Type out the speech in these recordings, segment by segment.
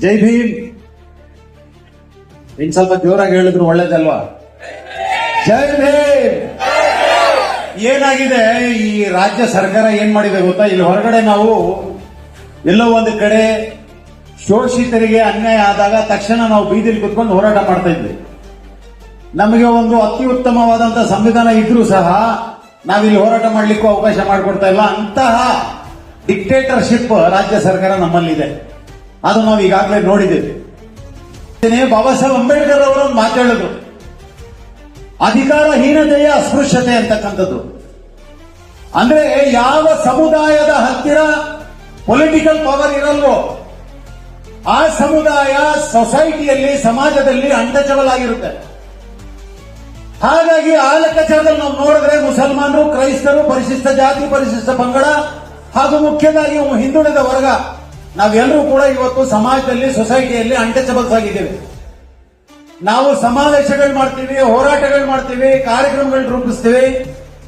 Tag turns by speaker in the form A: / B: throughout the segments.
A: ಜೈ ಭೀಮ್. ಇನ್ ಸ್ವಲ್ಪ ಜೋರಾಗಿ ಹೇಳಿದ್ರು ಒಳ್ಳೇದಲ್ವಾ? ಜೈ ಭೀಮ್. ಏನಾಗಿದೆ? ಈ ರಾಜ್ಯ ಸರ್ಕಾರ ಏನ್ ಮಾಡಿದೆ ಗೊತ್ತಾ? ಇಲ್ಲಿ ಹೊರಗಡೆ ನಾವು ಎಲ್ಲೋ ಒಂದು ಕಡೆ ಶೋಷಿತರಿಗೆ ಅನ್ಯಾಯ ಆದಾಗ ತಕ್ಷಣ ನಾವು ಬೀದಿಲಿ ಕುತ್ಕೊಂಡು ಹೋರಾಟ ಮಾಡ್ತಾ ಇದ್ವಿ. ನಮಗೆ ಒಂದು ಅತ್ಯುತ್ತಮವಾದಂತಹ ಸಂವಿಧಾನ ಇದ್ರೂ ಸಹ ನಾವಿಲ್ಲಿ ಹೋರಾಟ ಮಾಡ್ಲಿಕ್ಕೂ ಅವಕಾಶ ಮಾಡಿಕೊಡ್ತಾ ಇಲ್ಲ. ಅಂತಹ ಡಿಕ್ಟೇಟರ್ಶಿಪ್ ರಾಜ್ಯ ಸರ್ಕಾರ ನಮ್ಮಲ್ಲಿದೆ. ಅದು ನಾವು ಈಗಾಗಲೇ ನೋಡಿದ್ದೇವೆ. ಬಾಬಾ ಸಾಹೇಬ್ ಅಂಬೇಡ್ಕರ್ ಅವರು ಮಾತಾಡೋದು ಅಧಿಕಾರಹೀನತೆಯ ಅಸ್ಪೃಶ್ಯತೆ ಅಂತಕ್ಕಂಥದ್ದು. ಅಂದ್ರೆ ಯಾವ ಸಮುದಾಯದ ಹತ್ತಿರ ಪೊಲಿಟಿಕಲ್ ಪವರ್ ಇರಲ್ವೋ, ಆ ಸಮುದಾಯ ಸೊಸೈಟಿಯಲ್ಲಿ ಸಮಾಜದಲ್ಲಿ ಅನ್ಟಚಬಲ್ ಆಗಿರುತ್ತೆ ಹಾಗಾಗಿ ಆ ಲೆಕ್ಕಾಚಾರದಲ್ಲಿ ನಾವು ನೋಡಿದ್ರೆ ಮುಸಲ್ಮಾನರು, ಕ್ರೈಸ್ತರು, ಪರಿಶಿಷ್ಟ ಜಾತಿ, ಪರಿಶಿಷ್ಟ ಪಂಗಡ ಹಾಗೂ ಮುಖ್ಯವಾಗಿ ಹಿಂದುಳಿದ ವರ್ಗ, ನಾವೆಲ್ಲರೂ ಕೂಡ ಇವತ್ತು ಸಮಾಜದಲ್ಲಿ, ಸೊಸೈಟಿಯಲ್ಲಿ ಅನ್ಟಚಬಲ್ಸ್ ಆಗಿದ್ದೇವೆ ನಾವು ಸಮಾವೇಶಗಳು ಮಾಡ್ತೀವಿ, ಹೋರಾಟಗಳು ಮಾಡ್ತೀವಿ, ಕಾರ್ಯಕ್ರಮಗಳು ರೂಪಿಸ್ತೀವಿ,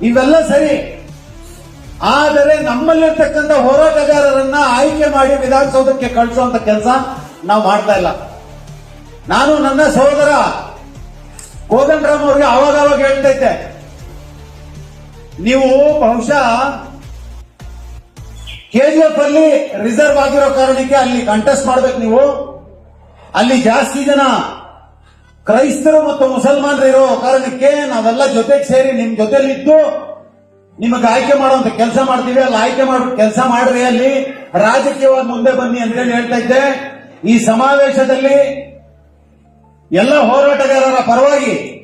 A: ಇವೆಲ್ಲ ಸರಿ. ಆದರೆ ನಮ್ಮಲ್ಲಿರ್ತಕ್ಕಂಥ ಹೋರಾಟಗಾರರನ್ನ ಆಯ್ಕೆ ಮಾಡಿ ವಿಧಾನಸೌಧಕ್ಕೆ ಕಳಿಸುವಂತ ಕೆಲಸ ನಾವು ಮಾಡ್ತಾ ಇಲ್ಲ. ನಾನು ನನ್ನ ಸಹೋದರ ಕೋದಂಡರಾಮ್ ಅವ್ರಿಗೆ ಅವಾಗ ಅವಾಗ ಹೇಳ್ತೈತೆ ನೀವು ಬಹುಶಃ ಕೆಜಿಎಫ್ ಅಲ್ಲಿ ರಿಸರ್ವ್ ಆಗಿರೋ ಕಾರಣಕ್ಕೆ ಅಲ್ಲಿ ಕಂಟೆಸ್ಟ್ ಮಾಡ್ಬೇಕು ನೀವು. ಅಲ್ಲಿ ಜಾಸ್ತಿ ಜನ ಕ್ರೈಸ್ತರು ಮತ್ತು ಮುಸಲ್ಮಾನರು ಇರೋ ಕಾರಣಕ್ಕೆ ನಾವೆಲ್ಲ ಜೊತೆಗೆ ಸೇರಿ ನಿಮ್ ಜೊತೆಲಿದ್ದು ನಿಮಗೆ ಆಯ್ಕೆ ಮಾಡುವಂತ ಕೆಲಸ ಮಾಡ್ತೀವಿ. ಅಲ್ಲಿ ಆಯ್ಕೆ ಮಾಡಿ, ಕೆಲಸ ಮಾಡ್ರಿ ಅಲ್ಲಿ. ರಾಜಕೀಯವಾಗಿ ಮುಂದೆ ಬನ್ನಿ ಅಂತ ಹೇಳಿ ಹೇಳ್ತಾ ಇದ್ದೆ. ಈ ಸಮಾವೇಶದಲ್ಲಿ ಎಲ್ಲ ಹೋರಾಟಗಾರರ ಪರವಾಗಿ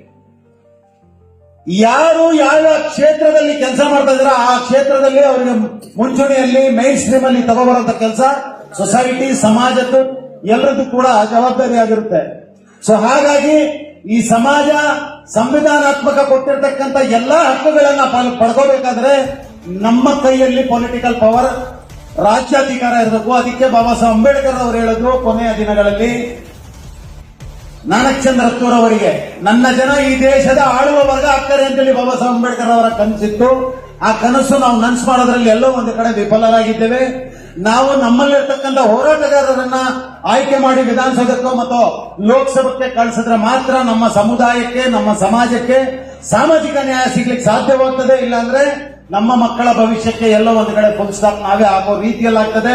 A: ಯಾರು ಯಾವ ಕ್ಷೇತ್ರದಲ್ಲಿ ಕೆಲಸ ಮಾಡ್ತಾ ಇದ್ರ ಆ ಕ್ಷೇತ್ರದಲ್ಲಿ ಅವರಿಗೆ ಮುಂಚೂಣಿಯಲ್ಲಿ ಮೈನ್ ಸ್ಟ್ರೀಮ್ ಅಲ್ಲಿ ತಗೋಬರುವಂತ ಕೆಲಸ ಸೊಸೈಟಿ, ಸಮಾಜದ್ದು ಎಲ್ಲರದ್ದು ಕೂಡ ಜವಾಬ್ದಾರಿ ಆಗಿರುತ್ತೆ. ಸೊ ಹಾಗಾಗಿ ಈ ಸಮಾಜ ಸಂವಿಧಾನಾತ್ಮಕ ಕೊಟ್ಟಿರ್ತಕ್ಕಂಥ ಎಲ್ಲಾ ಹಕ್ಕುಗಳನ್ನ ಪಡ್- ಪಡ್ಕೋಬೇಕಾದ್ರೆ ನಮ್ಮ ಕೈಯಲ್ಲಿ ಪೊಲಿಟಿಕಲ್ ಪವರ್ ರಾಜ್ಯಾಧಿಕಾರ ಇರಬೇಕು. ಅದಕ್ಕೆ ಬಾಬಾ ಸಾಹೇಬ್ ಅಂಬೇಡ್ಕರ್ ಅವರು ಹೇಳಿದ್ರು ಕೊನೆಯ ದಿನಗಳಲ್ಲಿ ನಾನಕ್ ಚಂದ್ರ ಅವರಿಗೆ ನನ್ನ ಜನ ಈ ದೇಶದ ಆಳುವ ವರ್ಗ ಆಗ್ತಾರೆ ಅಂತೇಳಿ ಬಾಬಾ ಸಾಹೇಬ್ ಅಂಬೇಡ್ಕರ್ ಅವರ ಕನಸಿತ್ತು. ಆ ಕನಸು ನಾವು ನನ್ಸ್ ಮಾಡೋದ್ರಲ್ಲಿ ಎಲ್ಲೋ ಒಂದು ಕಡೆ ವಿಫಲರಾಗಿದ್ದೇವೆ. ನಾವು ನಮ್ಮಲ್ಲಿರ್ತಕ್ಕಂಥ ಹೋರಾಟಗಾರರನ್ನ ಆಯ್ಕೆ ಮಾಡಿ ವಿಧಾನಸೌಧಕ್ಕೂ ಮತ್ತು ಲೋಕಸಭೆಗೆ ಕಳಿಸಿದ್ರೆ ಮಾತ್ರ ನಮ್ಮ ಸಮುದಾಯಕ್ಕೆ, ನಮ್ಮ ಸಮಾಜಕ್ಕೆ ಸಾಮಾಜಿಕ ನ್ಯಾಯ ಸಿಗ್ಲಿಕ್ಕೆ ಸಾಧ್ಯವಾಗ್ತದೆ. ಇಲ್ಲಾಂದ್ರೆ ನಮ್ಮ ಮಕ್ಕಳ ಭವಿಷ್ಯಕ್ಕೆ ಎಲ್ಲೋ ಒಂದು ಕಡೆ ಫುಲ್ ಸ್ಟಾಪ್ ನಾವೇ ಆಗೋ ರೀತಿಯಲ್ಲಾಗ್ತದೆ.